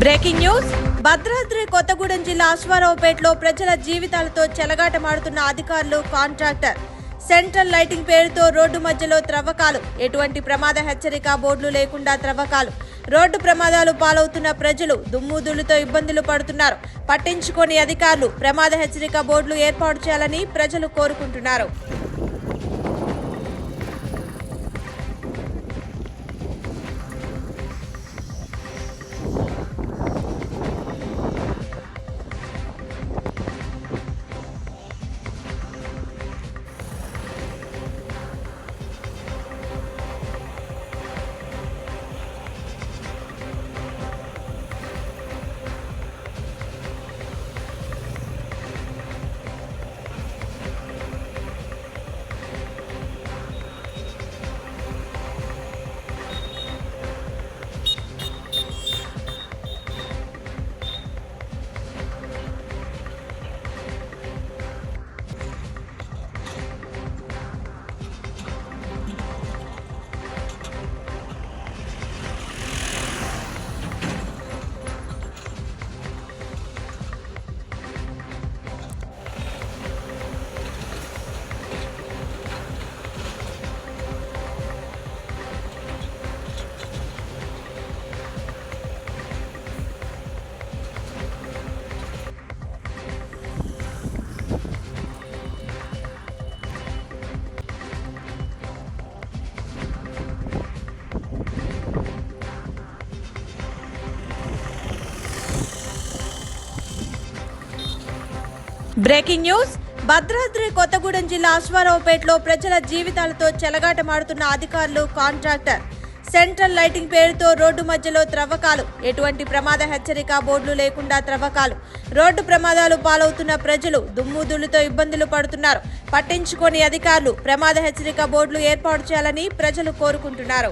Breaking news. Bhadradri Kothagudem జిల్లా అశ్వారావుపేటలో ప్రజల జీవితాలతో చెలగాటమాడుతున్న అధికారులు కాంట్రాక్టర్. సెంట్రల్ లైటింగ్ పేరుతో రోడ్డు మధ్యలో త్రవ్వకాలు. ఎటువంటి ప్రమాద హెచ్చరిక బోర్డులు లేకుండా త్రవ్వకాలు. రోడ్డు ప్రమాదాలు పాలవుతున్న ప్రజలు దుమ్ముదులతో ఇబ్బందులు పడుతున్నారు. పట్టించుకొని అధికారులు ప్రమాద హెచ్చరిక బోర్డులు ఏర్పాటు చేయాలని ప్రజలు కోరుకుంటున్నారు. Breaking news. భద్రాద్రి కొత్తగూడెం జిల్లా అశ్వారావుపేటలో ప్రజల జీవితాలతో చెలగాటమాడుతున్న అధికారులు కాంట్రాక్టర్. సెంట్రల్ లైటింగ్ పేరుతో రోడ్డు మధ్యలో త్రవ్వకాలు. ఎటువంటి ప్రమాద హెచ్చరిక బోర్డులు లేకుండా త్రవ్వకాలు. రోడ్డు ప్రమాదాలు పాలవుతున్న ప్రజలు దుమ్ముదులతో ఇబ్బందులు పడుతున్నారు. పట్టించుకోని అధికారులు ప్రమాద హెచ్చరిక బోర్డులు ఏర్పాటు చేయాలని ప్రజలు కోరుకుంటున్నారు.